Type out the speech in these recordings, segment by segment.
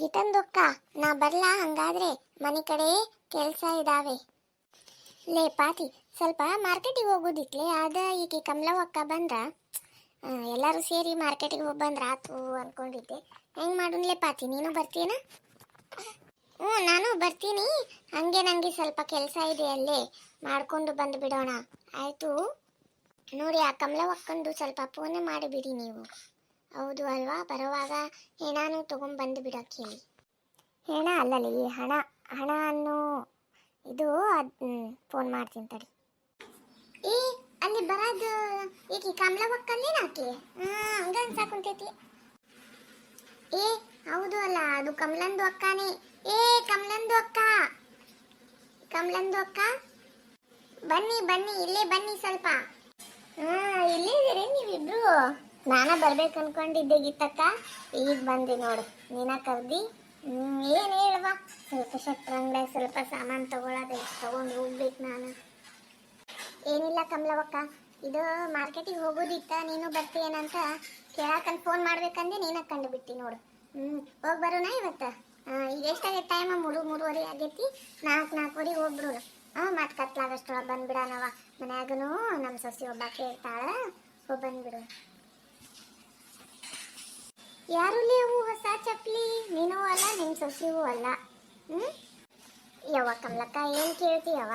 ಗಿಟಂದೊಕ್ಕ, ನಾ ಬರ್ಲಾ ಹಂಗಾದ್ರೆ ಮನೆ ಕಡೆ ಕೆಲಸ ಇದಾವೆ. ಲೇ ಪಾತಿ, ಸ್ವಲ್ಪ ಮಾರ್ಕೆಟಿಗೆ ಹೋಗೋದಿತ್ಲೆ, ಆದ ಈಗ ಕಮಲವಕ್ಕ ಬಂದ್ರ ಎಲ್ಲರೂ ಸೇರಿ ಮಾರ್ಕೆಟಿಗೆ ಹೋಗಿ ಬಂದ್ರ ಆತು ಅನ್ಕೊಂಡಿದ್ದೆ. ಹೆಂಗ್ ಮಾಡುನ್ಲೆ ಪಾತಿ, ನೀನು ಬರ್ತೀನ ಹ್ಞೂ, ನಾನು ಬರ್ತೀನಿ. ಹಂಗೆ ನನಗೆ ಸ್ವಲ್ಪ ಕೆಲಸ ಇದೆ ಅಲ್ಲೇ, ಮಾಡ್ಕೊಂಡು ಬಂದು ಬಿಡೋಣ. ಆಯಿತು? ನೋಡಿ, ಆ ಕಮಲವಕ್ಕಂದು ಸ್ವಲ್ಪ ಫೋನ್ ಮಾಡಿಬಿಡಿ ನೀವು. ಹೌದು ಅಲ್ವಾ? ಬರುವಾಗ ಹೆಣಾನು ತಗೊಂಡ್ಬಂದು ಬಿಡೋಕೆ ಹೇಳಿ ಹೆಣ ಅಲ್ಲಲ್ಲಿ ಹಣ ಹಣ ಅನ್ನೋ ಇದು ಅದ್ ಫೋನ್ ಮಾಡ್ತೀನಿ ತಡಿ. ಏ, ಅಲ್ಲಿ ಬರೋದು ಈಗ ಕಮಲವಕ್ಕಲ್ಲಿ ಹಾಕಿ ಹಂಗ ಅನ್ಸಾಕುಂತೈತಿ ಏ, ಹೌದು ಅಲ್ಲ, ಅದು ಕಮಲಂದು ಅಕ್ಕನೇ. ಏ, ಕಮಲಂದು ಅಕ್ಕ. ಕಮಲಂದು ಅಕ್ಕ. ಬನ್ನಿ ಬನ್ನಿ, ಇಲ್ಲೇ ಬನ್ನಿ ಸ್ವಲ್ಪ. ಹಾ ಇಲ್ಲೇ ಇದ್ದೀರಿ ನೀವಿಬ್ರು? ನಾನ ಬರ್ಬೇಕು ಅನ್ಕೊಂಡಿದ್ದೆ ಗೀತಕ್ಕ. ಈಗ ಬಂದೆ ನೋಡು, ನೀನ ಕರ್ದಿ. ಏನ್ ಹೇಳುವ? ಸ್ವಲ್ಪ ಶಟ್ರ ಅಂಗಡಿ ಸ್ವಲ್ಪ ಸಾಮಾನು ತಗೊಳದೆ ತಗೊಂಡು ಹೋಗ್ಬೇಕು ನಾನು. ಏನಿಲ್ಲ ಕಮಲವಕ್ಕ ಇದು ಮಾರ್ಕೆಟಿಗೆ ಹೋಗೋದಿತ್ತ, ನೀನು ಬರ್ತೀಯೇನಂತ ಕೇಳಕ್ಕಂತ ಫೋನ್ ಮಾಡ್ಬೇಕಂದೆ ನೀನ ಕಂಡು ಬಿಟ್ಟಿ ನೋಡು. ಹ್ಞೂ ಹೋಗಿ ಬರೋಣ ಇವತ್ತು? ಈಗ ಎಷ್ಟಾಗೈತೆ ಟೈಮ್ ಮೂರು, ಮೂರುವರೆ ಆಗೈತಿ. ನಾಲ್ಕು, ನಾಲ್ಕುವರೆಗೆ ಹೋಗ್ಬಿಡು ಹಾಂ, ಮತ್ತೆ ಕತ್ಲಾಗಷ್ಟೊಳಗೆ ಬಂದ್ಬಿಡನವ ಮನ್ಯಾಗನು ನಮ್ಮ ಸೊಸಿ ಒಬ್ಬ ಕೇಳ್ತಾಳ, ಹೋಗಿ ಬಂದ್ಬಿಡು. ಯಾರು ಅವು ಹೊಸ ಚಪ್ಪಲಿ? ನೀನು ಅಲ್ಲ ನಿಮ್ಮ ಸೊಸೆಯೂ ಅಲ್ಲ. ಹ್ಞೂ ಯವ್ವ ಕಮಲಕ್ಕ, ಏನು ಕೇಳ್ತೀಯವ್ವ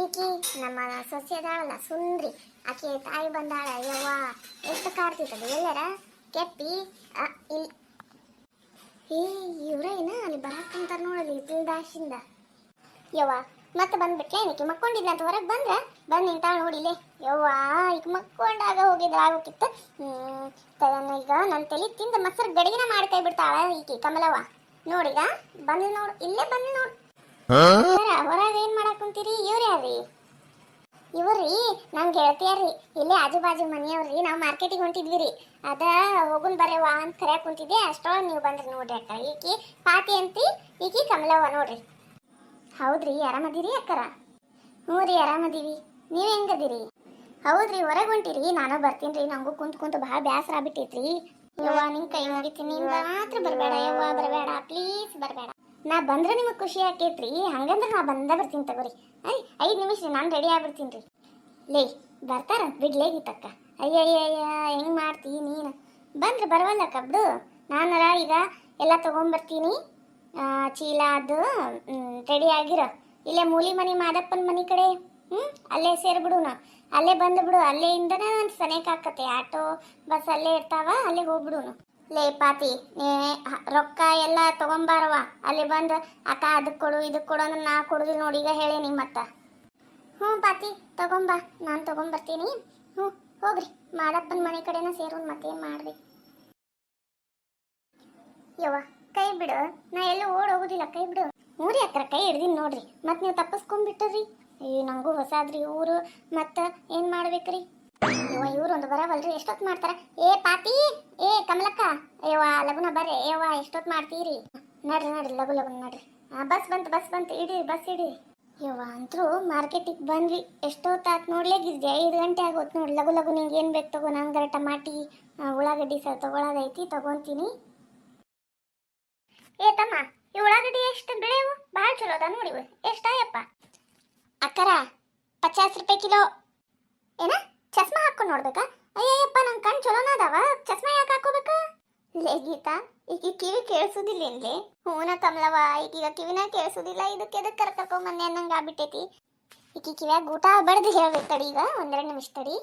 ಈಕಿ ನಮ್ಮ ಸೊಸೆ ಸುಂದ್ರಿ. ಆಕೆ ತಾಯಿ ಬಂದಾಳ ಯವ್ವ. ಎಷ್ಟು ಕಾರ್ತಿತ್ತದು ಎಲ್ಲರ? ಕೆಪ್ಪಿ? ಇಲ್ಲಿ ಏ ಅಲ್ಲಿ ಬರಕ್ಕಂತ ನೋಡಲಿ ದಾಶಿಂದ. ಯವ್ವ ಮತ್ತೆ ಬಂದ್ಬಿಟ್ಲೆ ಏನಕ್ಕೆ ಮಕ್ಕೊಂಡಿದ್ಲ ಅಂತ ಹೊರಗೆ ಬಂದ್ರ? ಬಂದು ನಿಂತಾಳ ನೋಡಿಲೆ ಯವ್ವ ಈಗ ಮಕ್ಕೊಂಡಾಗ ಹೋಗಿದ್ರ ಆಗೋಕಿತ್ತು. ಈಗ ನನ್ನ ತಲೆ ತಿಂದ ಮೊಸರು ಗಡಿಗೆನ ಮಾಡ್ತಾ ಬಿಡ್ತಾಳ ಈಕಿ ಕಮಲವ್ವ. ನೋಡಿಗ ಬಂದು ನೋಡು ಇಲ್ಲೇ ಬಂದು ನೋಡು. ಹೊರಗೆ ಏನ್ ಮಾಡಕ್ ಕುಂತೀರಿ? ಇವ್ರ ಯಾರ್ರಿ? ಇವ್ರಿ ನಮ್ ಗೆಳತಿಯಾರ್ರಿ ಇಲ್ಲೇ ಆಜು ಬಾಜು ಮನೆಯವ್ರಿ ನಾವು ಮಾರ್ಕೆಟಿಗೆ ಹೊಂಟಿದ್ವಿ ರೀ ಅದ ಹೋಗುನ್ ಬರೇವಾ ಅಂತ ಕರ್ಯಾಕ್ ಕುಂತಿದ್ದೆ. ಅಷ್ಟೊಳಗೆ ನೀವು ಬಂದ್ರಿ ನೋಡ್ರಿ ಅಕ್ಕ. ಈಕಿ ಪಾತಿ ಅಂತಿ ಈಕಿ ಕಮಲವ್ವ ನೋಡ್ರಿ. ಹೌದ್ರಿ, ಆರಾಮದಿರಿ ಅಕ್ಕರ? ಹ್ಞೂ ರೀ, ಆರಾಮದೀವಿ. ನೀವು ಹೆಂಗದಿರಿ? ಹೌದ್ರಿ ಹೊರಗೆ ಹೊಂಟಿರಿ ನಾನು ಬರ್ತೀನಿ ನಂಗೂ ಕುಂತ ಕುಂತು ಭಾಳ ಬೇಸರ ಯವ್ವ, ನಿನ್ ಕೈ ಮುಗಿತೀನಿ ಮಾತ್ರ ಬರಬೇಡ. ಯವ್ವ, ಬರಬೇಡ. ಪ್ಲೀಸ್ ಬರಬೇಡ. ನಾ ಬಂದ್ರೆ ನಿಮಗೆ ಖುಷಿ ಆಕೈತ್ರಿ ಹಂಗಂದ್ರೆ ನಾ ಬಂದ ಬರ್ತೀನಿ ತಗೋರಿ. ಐ, ಐದು ನಿಮಿಷ ರೀ, ನಾನು ರೆಡಿ ಆಗ್ಬಿಡ್ತೀನಿ ರೀ. ಲೇ, ಬರ್ತಾರ? ಬಿಡ್ಲೇ ಗೀತಕ್ಕ ಅಯ್ಯಯ್ಯಯ್ಯ, ಹೆಂಗ್ ಮಾಡ್ತಿ ನೀನು? ಬಂದ್ರೆ ಬರವಲ್ಲ ಕಬ್ಡು ನಾನರ ಈಗ ಎಲ್ಲ ತೊಗೊಂಬರ್ತೀನಿ. ಚೀಲ ಅದು ರೆಡಿ ಆಗಿರೋ. ಇಲ್ಲೇ ಮೂಲಿ ಮನೆ, ಮಾದಪ್ಪನ ಮನೆ ಕಡೆ ಹ್ಞೂ ಅಲ್ಲೇ ಸೇರ್ಬಿಡುನ ಅಲ್ಲೇ ಬಂದ್ಬಿಡು ಅಲ್ಲೇ ಇಂದನೇ ನಾನು ಸನೇಕ ಹಾಕತ್ತೆ ಆಟೋ ಬಸ್ ಅಲ್ಲೇ ಇರ್ತಾವ ಅಲ್ಲೇ ಹೋಗ್ಬಿಡುನು ಲೇ, ಪಾತಿ, ನೀ ರೊಕ್ಕ ಎಲ್ಲ ತಗೊಂಬಾರವ ಅಲ್ಲಿ ಬಂದು, ಅಕ್ಕ ಅದಕ್ಕೆ ಕೊಡು ಇದಕ್ಕೆ ಕೊಡು ಅಂದ್ರೆ ನಾ ಕೊಡುದಿಲ್ಲ ನೋಡಿ, ಈಗ ಹೇಳೇನಿ ಮತ್ತೆ ಹ್ಞೂ, ಪಾತಿ, ತಗೊಂಬ. ನಾನು ತಗೊಂಬರ್ತೀನಿ. ಹ್ಞೂ, ಹೋಗ್ರಿ. ಮಾದಪ್ಪನ ಮನೆ ಕಡೆನ ಸೇರೋನ್ ಮತ್ತೇನು ಮಾಡ್ರಿ ಯವ್ವ. ಕೈ ಬಿಡು. ನಾ ಎಲ್ಲೂ ಓಡ್ ಹೋಗುದಿಲ್ಲ, ಕೈ ಬಿಡು. ಊರಿ ಹತ್ರ ಕೈ ಹಿಡ್ದಿನ್ ನೋಡ್ರಿ. ಮತ್ ನೀವು ತಪ್ಪಿಸ್ಕೊಂಡ್ಬಿಟ್ಟರಿ ಅಯ್ಯೋ ನಂಗೂ ಹೊಸಾದ್ರಿ ಊರು. ಮತ್ತ ಏನ್ ಮಾಡ್ಬೇಕ್ರಿ? ಯವ್ವ, ಇವ್ರು ಒಂದು ಬರವಲ್ರಿ. ಎಷ್ಟೊತ್ ಮಾಡ್ತಾರ? ಏ, ಪಾತಿ! ಏ, ಕಮಲಕ್ಕ! ಅಯ್ಯವ ಲಗುನ ಬರ್ರಿ. ಅಯ್ಯವ ಎಷ್ಟೊತ್ ಮಾಡ್ತೀರಿ? ನಡ್ರಿ ನಡ್ರಿ, ಲಗು ಲಗು ನಡ್ರಿ. ಆ, ಬಸ್ ಬಂತು ಬಸ್ ಬಂತು. ಇಡಿ, ಬಸ್ ಇಡಿ. ಯವ್ವ ಅಂತರೂ ಮಾರ್ಕೆಟಿಗೆ ಬಂದ್ವಿ. ಎಷ್ಟೊತ್ತಾತ್ ನೋಡ್ಲೇ ಗಿರ್ಜಿ. ಐದು ಗಂಟೆ ಆಗೋತ್ ನೋಡಿ. ಲಗು ಲಗು, ನಿಂಗೆ ಏನು ಬೇಕು ತಗೋ. ನಂಗರ ಟಮಾಟಿ ಉಳ್ಳಾಗಡ್ಡಿ ಸಹ ತಗೊಳೋದೈತಿ ತಗೊಂತೀನಿ. ಏ ತಮ್ಮ, ಈ ಉಳ್ಳಾಗಡ್ಡಿ ಎಷ್ಟು ಬೆಳೆವು? ಭಾಳ ಚಲೋ ಅದ ನೋಡಿವು ಎಷ್ಟಾಯಪ್ಪ ಅಕ್ಕರ, ಪಚಾಸ್ ರೂಪಾಯಿ ಕಿಲೋ. ಏನ? ಚಸ್ಮಾ ಹಾಕೊಂಡು ನೋಡ್ಬೇಕಾ? ಅಯ್ಯಯ್ಯಪ್ಪ, ನನ್ ಕಣ್ ಚಲೋನ ಅದಾವ. ಚಸ್ಮಾ ಯಾಕೆ ಹಾಕೋಬೇಕ ಲೇ ಗೀತಾ ಈಗ ಕಿವಿ ಕೇಳಿಸೋದಿಲ್ಲ ಇಲ್ಲಿ ಹೂನ ಕಮಲವ ಈಗೀಗ ಕಿವಿನ ಕೇಳಿಸೋದಿಲ್ಲ. ಇದಕ್ಕೆ ಎದಕ್ಕೆ ಕರ್ಕೊಂಡ್ ಬಂದೆ ಅನ್ನಂಗೆ ಆಗ್ಬಿಟ್ಟೈತಿ. ಈಗ ಕಿವ್ಯಾಗ ಊಟ ಬಡ್ದು ಹೇಳ್ಬೇಕು ತಡಿ ಈಗ. ಒಂದೆರಡು ನಿಮಿಷ ತಡಿ.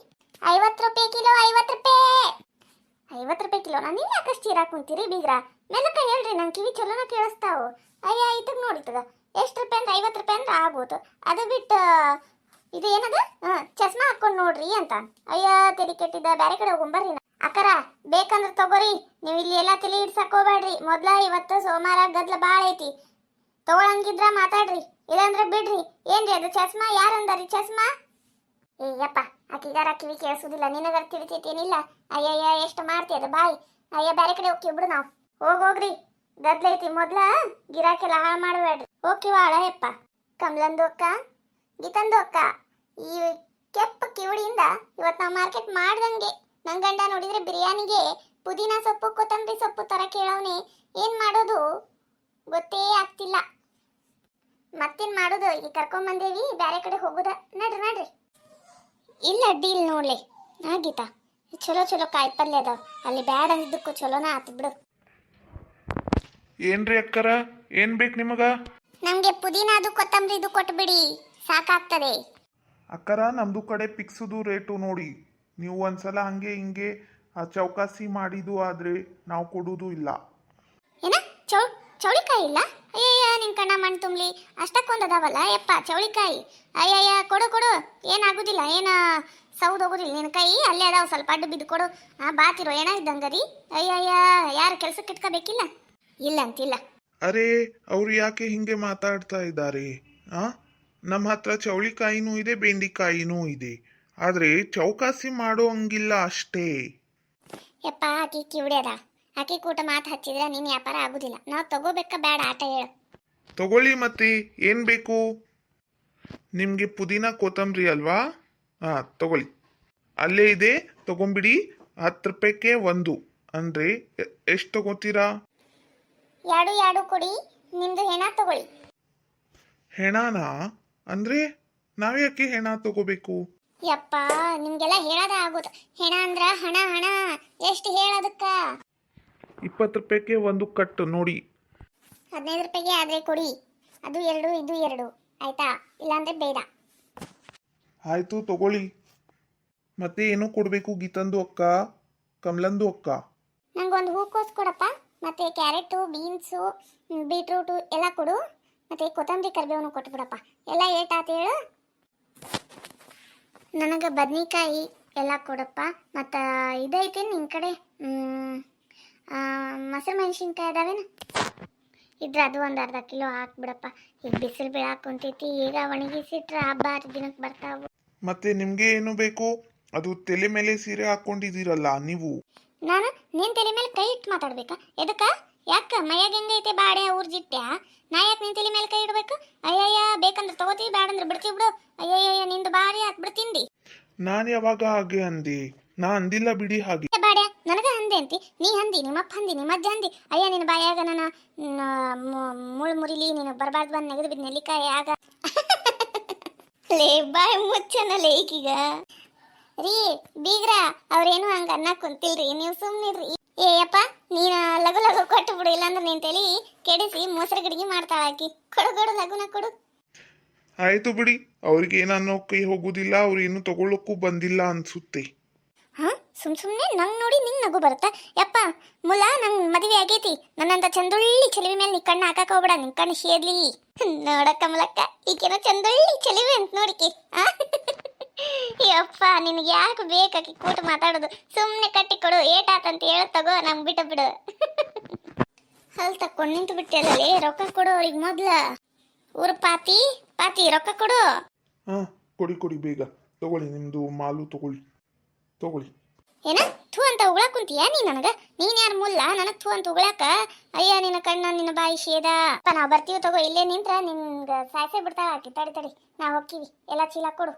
ಐವತ್ತು ರೂಪಾಯಿ ಕಿಲೋ ಐವತ್ತು ರೂಪಾಯಿ! ಐವತ್ತು ರೂಪಾಯಿ ಕಿಲೋ, ನಾನು ಇನ್ನು ಯಾಕಷ್ಟು ಚೀರಾ ಕುಂತೀರಿ ಬೀಗ್ರ? ಮೆಲ್ಲಕ ಹೇಳ್ರಿ, ನಂಗೆ ಕಿವಿ ಚಲೋನ ಕೇಳಿಸ್ತಾವು. ಅಯ್ಯ ಇದಕ್ಕೆ ನೋಡಿತದ ಎಷ್ಟು ರೂಪಾಯಿ ಅಂದ್ರೆ ಐವತ್ತು ರೂಪಾಯಿ ಅಂದ್ರೆ ಆಗ್ಬೋದು. ಅದು ಬಿಟ್ಟು, ಇದು ಏನದ? ಹಾಂ, ಚಸ್ಮಾ ಹಾಕೊಂಡು ನೋಡ್ರಿ ಅಂತ. ಅಯ್ಯ, ತೆಲಿ ಕೆಟ್ಟಿದ್ದ ಬೇರೆ ಕಡೆ ಹೋಗೊಂಬರ್ರಿ ಅಕ್ಕರ, ಬೇಕಂದ್ರೆ ತಗೋರಿ. ನೀವು ಇಲ್ಲಿ ಎಲ್ಲ ತಲೆ ಇಡ್ಸಕ್ ಹೋಗ್ಬೇಡ್ರಿ. ಮೊದ್ಲ ಇವತ್ತು ಸೋಮವಾರ ಗದ್ಲ ಭಾಳ ಐತಿ. ತಗೊಳಂಗಿದ್ರ ಮಾತಾಡ್ರಿ. ಇಲ್ಲಾಂದ್ರೆ ಬಿಡ್ರಿ. ಏನ್ರಿ ಅದು ಚಸ್ಮಾ? ಯಾರಂದಾರಿ ಚಸ್ಮಾ? ಏಯ್ಯಪ್ಪ ಯಪ್ಪ ಆಕಿಗಾರ ಕಿವಿ ಕೇಳಿಸೋದಿಲ್ಲ. ನಿನಗಾರ ತಿಳಿತೈತೇನಿಲ್ಲ? ಅಯ್ಯಯ್ಯ, ಎಷ್ಟು ಮಾಡ್ತೀಯ ಬಾಯ್? ಅಯ್ಯ ಬೇರೆ ಕಡೆ ಹೋಗ್ತೀವಿ ಬಿಡು ನಾವು. ಹೋಗ್ ಹೋಗ್ರಿ. ಗದ್ಲೈತಿ ಮೊದ್ಲ ಗಿರಾಕೆಲ್ಲ ಹಾಳು ಮಾಡಬೇಡ್ರಿ. ಹೋಗ್ತೀವ ಯಪ್ಪ ಕಮಲಂದು ಅಕ್ಕ, ಗೀತಂದು ಅಕ್ಕ. ಈ ಕೆಪ್ಪ ಕಿವುಡಿಯಿಂದ ಇವತ್ತು ನಾವು ಮಾರ್ಕೆಟ್ ಮಾಡ್ದಂಗೆ. ನನ್ ಗಂಡ ನೋಡಿದ್ರೆ ಬಿರಿಯಾನಿಗೆ ಪುದೀನ ಸೊಪ್ಪು, ಕೊತ್ತಂಬರಿ ಸೊಪ್ಪು ತರ ಕೇಳವ್ನೆ. ಏನು ಮಾಡೋದು? ಗೊತ್ತೇ ಆಗ್ತಿಲ್ಲ. ಮತ್ತೇನ್ ಮಾಡೋದು? ಈಗ ಕರ್ಕೊಂಬಂದೇವಿ ಬೇರೆ ಕಡೆ ಹೋಗುದ. ನಡ್ರಿ ನಡ್ರಿ. ಇಲ್ಲ ಡೀಲ್ ನೋಡ್ಲಿ. ಹಾ, ಗೀತಾ. ಚಲೋ ಚಲೋ ಕಾಯಿ ಅದಾವ. ಅಲ್ಲಿ ಬ್ಯಾಡ ಅಂದಿದ್ದಕ್ಕೂ ಚಲೋನ ಆತು ಬಿಡು. ಏನ್ರಿ ಅಕ್ಕರ? ಏನ್ ಬೇಕು ನಿಮಗ? ನಮ್ಗೆ ಪುದೀನಾದು ಕೊತ್ತಂಬರಿದು ಕೊಟ್ಬಿಡಿ. ಸಾಕಾಗ್ತದೆ. ಅಕ್ಕರ ನಮ್ದು ಕಡೆ ಪಿಕ್ಸುದು ರೇಟು ನೋಡಿ. ನೀವು ಒಂದ್ಸಲ ಹಂಗೆ ಹಿಂಗೆ ಆ ಚೌಕಾಸಿ ಮಾಡಿದು ಆದ್ರೆ ನಾವು ಕೊಡುವುದು ಇಲ್ಲ. ಏನ? ಚೌ ಚೌಳಿಕಾಯಿ ಇಲ್ಲ? ಅಯ್ಯಯ್ಯ ನಿನ್ ಕಣ್ಣ ಮಣ್ಣು ತುಂಬಲಿ. ಅಷ್ಟಕ್ಕೊಂದು ಅದಾವಲ್ಲ ಯಪ್ಪ ಚೌಳಿಕಾಯಿ. ಅಯ್ಯಯ್ಯ ಕೊಡು ಕೊಡು. ಏನಾಗುದಿಲ್ಲ ಏನ ಸೌದ್ ಹೋಗುದಿಲ್ಲ. ನಿನ್ ಕೈ ಅಲ್ಲೇ ಅದಾವ ಸ್ವಲ್ಪ ಅಡ್ಡು ಬಿದ್ದು ಕೊಡು. ಆ ಬಾತಿರೋ ಏನ ಇದ್ದಂಗರಿ ಅಯ್ಯಯ್ಯ ಯಾರು ಕೆಲ್ಸಕ್ಕೆ ಇಟ್ಕೋಬೇಕಿಲ್ಲ? ಇಲ್ಲ ಅಂತಿಲ್ಲ. ಅರೆ ಅವ್ರು ಯಾಕೆ ಹಿಂಗೆ ಮಾತಾಡ್ತಾ ಇದ್ದಾರೆ? ಆ? ನಮ್ಮ ಹತ್ರ ಚೌಳಿಕಾಯಿನೂ ಇದೆ ಬೆಂಡಿಕಾಯಿನೂ ಇದೆ. ಆದ್ರೆ ಚೌಕಾಸಿ ಮಾಡೋ ಹಂಗಿಲ್ಲ ಅಷ್ಟೇ. ಯಪ್ಪ ಆಕಿ ಕಿವಿಡಿ ಅದ. ಆಕಿ ಕೂಟ ಮಾತು ಹಚ್ಚಿದ್ರೆ ನಿನ್ನ ವ್ಯಾಪಾರ ಆಗುದಿಲ್ಲ. ನಾವು ತಗೋಬೇಕ ಬೇಡ ಆಟ ಹೇಳು. ತಗೊಳ್ಳಿ ಮತ್ತೆ ಏನ್ ಬೇಕು? ನಿಮಗೆ ಪುದೀನ ಕೊತ್ತಂಬರಿ ಅಲ್ವಾ? ಹಾ ತಗೊಳ್ಳಿ. ಅಲ್ಲೇ ಇದೆ ತಗೊಂಬಿಡಿ ಹತ್ತು ರೂಪಾಯಿಗೆ ಒಂದು. ಅಂದ್ರೆ ಎಷ್ಟು ತಗೋತೀರಾ? ಎರಡು ಎರಡು ಕೊಡಿ ನಿಮ್ದು ಹೆಣ ತಗೊಳ್ಳಿ. ಹೆಣಾನ? ಅಂದ್ರೆ ನಾವ್ಯಾಕೆ ಹೆಣ ತಗೋಬೇಕು? ಯಪ್ಪ ನಿಮ್ಗೆಲ್ಲ ಹೇಳದ ಆಗುದ. ಹೆಣ ಅಂದ್ರ ಹಣ ಹಣ. ಎಷ್ಟು ಹೇಳದಕ್ಕ ಇಪ್ಪತ್ತು ರೂಪಾಯಿಗೆ ಒಂದು ಕಟ್ಟು ನೋಡಿ. ಹದಿನೈದು ರೂಪಾಯಿಗೆ ಆದ್ರೆ ಕೊಡಿ. ಅದು ಎರಡು ಇದು ಎರಡು. ಆಯ್ತಾ? ಇಲ್ಲಾಂದ್ರೆ ಬೇಡ. ಆಯ್ತು ತಗೊಳ್ಳಿ. ಮತ್ತೆ ಏನು ಕೊಡಬೇಕು ಗೀತಂದು ಅಕ್ಕ ಕಮಲಂದು ಅಕ್ಕ? ನಂಗೊಂದು ಹೂಕೋಸ್ ಕೊಡಪ್ಪ. ಮತ್ತೆ ಕ್ಯಾರೆಟು, ಬೀನ್ಸು ಬೀಟ್ರೂಟು ಎಲ್ಲ ಕೊಡು. ಮತ್ತು ಕೊತ್ತಂಬರಿ ಕರಿಬೇವನು ಕೊಟ್ಬಿಡಪ್ಪ ಎಲ್ಲ ಏಟಾತ ಹೇಳು. ನನಗೆ ಬದ್ನಿಕಾಯಿ ಎಲ್ಲ ಕೊಡಪ್ಪ. ಮತ್ತು ಇದೈತೆ ನಿನ್ನ ಕಡೆ. ಮೊಸರು ಮೆಣಸಿನ್ಕಾಯಿ ಅದಾವೇನು? ಇದ್ರೆ ಅದು ಒಂದು ಅರ್ಧ ಕಿಲೋ ಹಾಕ್ಬಿಡಪ್ಪ ಈಗ ಬಿಸಿಲು ಬೀಳಾಕ್ ಈಗ ಒಣಗಿಸಿಟ್ರೆ ಹಬ್ಬ ದಿನಕ್ಕೆ ಬರ್ತಾವು. ಮತ್ತೆ ನಿಮಗೆ ಏನು ಬೇಕು? ಅದು ತಲೆ ಮೇಲೆ ಸೀರೆ ಹಾಕೊಂಡಿದ್ದೀರಲ್ಲ ನೀವು. ನಾನು ನಿನ್ ತಲೆ ಮೇಲೆ ಕೈ ಇಟ್ಟು ಮಾತಾಡ್ಬೇಕಾ. ಎದಕ್ಕ? ಯಾಕ? ಮೈಯಾಗ ಹೆಂಗೈತೆ ಬಾಡೆ ಊರ್ಜಿಟ್ಟ್ಯಾ ನಾ ಯಾಕೆ ನಿನ್ ತಲೆ ಮೇಲೆ ಕೈ ಇಡಬೇಕು? ಅಯ್ಯಯ್ಯ ಬೇಕಂದ್ರೆ ತಗೋತೀವಿ ಬ್ಯಾಡಂದ್ರೆ ಬಿಡ್ತೀವಿ ಬಿಡು. ಅಯ್ಯಯ್ಯ ನಿಂದು ಬಾರಿ ಯಾಕೆ ತಿಂದಿ. ನಾನು ಯಾವಾಗ ಹಾಗೆ ಅಂದಿ? ನಾ ಅಂದಿಲ್ಲ ಬಿಡಿ ಹಾಗೆ. ಬಾಡೆ ಬಾಡ್ಯ ನನಗ ಅಂದೆ ಅಂತಿ. ನೀ ಹಂದಿ ನಿಮ್ಮಪ್ಪ ಹಂದಿ ನಿಮ್ಮ ಅಜ್ಜ ಹಂದಿ. ಅಯ್ಯ ನಿನ್ನ ಬಾಯಾಗ ನನ್ನ ಮುಳ್ ಮುರಿಲಿ ನೀನು ಬರಬಾರ್ದು ಬಂದು ನೆಗೆದು ಬಿದ್ದು ನೆಲ್ಲಿಕಾಯಿ ಆಗ. ಲೇ ಬಾಯ್ ಮುಚ್ಚನ ಈಗೀಗ. ರೀ ಬೀಗ್ರ ಅವ್ರೇನು ಹಂಗ ಅನ್ನ ಕುಂತಿಲ್ರಿ ನೀವು ಸುಮ್ನಿರ್ರಿ. ಏಯಪ್ಪ ನೀನ ಲಗು ಲಗು ಕೊಟ್ಟು ಬಿಡು ಇಲ್ಲಾಂದ್ರೆ ನೀನ್ ತಲಿ ಕೆಡಿಸಿ ಮೊಸರು ಗಿಡಗಿ ಮಾಡ್ತಾಳಾಕಿ ಕೊಡು ಕೊಡು ಲಗುನ ಕೊಡು. ಆಯ್ತು ಬಿಡಿ ಅವ್ರಿಗೆ ಏನು ಅನ್ನೋಕೆ ಹೋಗುದಿಲ್ಲ ಅವ್ರು ಏನು ತಗೊಳ್ಳೋಕ್ಕೂ ಬಂದಿಲ್ಲ ಅನ್ಸುತ್ತೆ. ಹಾ? ಸುಮ್ ಸುಮ್ನೆ? ನಂಗ್ ನೋಡಿ ನಿಂಗ್ ನಗು ಬರುತ್ತಾ? ಯಪ್ಪ ಮುಲ ನಂಗ್ ಮದುವೆ ಆಗೈತಿ. ನನ್ನಂತ ಚಂದೊಳ್ಳಿ ಚೆಲುವೆ ಮೇಲೆ ನಿ ಕಣ್ಣು ಹಾಕಕ್ ಹೋಗ್ಬೇಡ ನಿನ್ ಕಣ್ಣು ಶೇದ್ಲಿ. ನೋಡಕ್ಕ ಮುಲಕ್ಕ ಈಗೇನೋ ಚಂದೊಳ್ಳಿ ಚೆಲುವೆ ಅಂತ ನೋಡಿಕೆ ಆ? ಯಪ್ಪ ನಿನಗೆ ಯಾಕೆ ಬೇಕಾಗಿ ಕೂಟ ಮಾತಾಡೋದು? ಸುಮ್ಮನೆ ಕಟ್ಟಿ ಕೊಡು ಏಟಾತಂತ ಹೇಳ ತಗೋ ನಂಗೆ ಬಿಟ್ಟು ಬಿಡು. ಅಲ್ಲಿ ತಕ್ಕೊಂಡು ನಿಂತು ಬಿಟ್ಟಲ್ಲೇ ರೊಕ್ಕ ಕೊಡು ಅವ್ರಿಗೆ ಮೊದ್ಲ. ಊರು ಪಾತಿ ಪಾತಿ ರೊಕ್ಕ ಕೊಡು. ಹಾ ಕೊಡಿ ಕೊಡಿ ಬೇಗ. ತಗೊಳ್ಳಿ ನಿಮ್ದು ಮಾಲು ತಗೊಳ್ಳಿ. ತಗೊಳ್ಳಿ. ಏನ ಥೂ ಅಂತ ಉಗಳಾಕ್ ಕುಂತೀಯ ನೀ ನನಗ? ನೀನ್ ಯಾರ ಮುಲ್ಲ? ನನಗ್ ಥೂ ಅಂತ ಉಗಳಾಕ? ಅಯ್ಯ ನಿನ್ನ ಕಣ್ಣ ನಿನ್ನ ಬಾಯಿ ಶೇದ. ಅಪ್ಪ ನಾವ್ ಬರ್ತೀವಿ ತಗೋ ಇಲ್ಲೇ ನಿಂತ್ರ ನಿನ್ಗ ಸಾಯ್ಸೇ ಬಿಡ್ತಾಳ ಆಕಿ. ತಡಿ ತಡಿ ನಾವ್ ಹೋಗ್ತೀವಿ. ಎಲ್ಲ ಚೀಲ ಕೊಡು.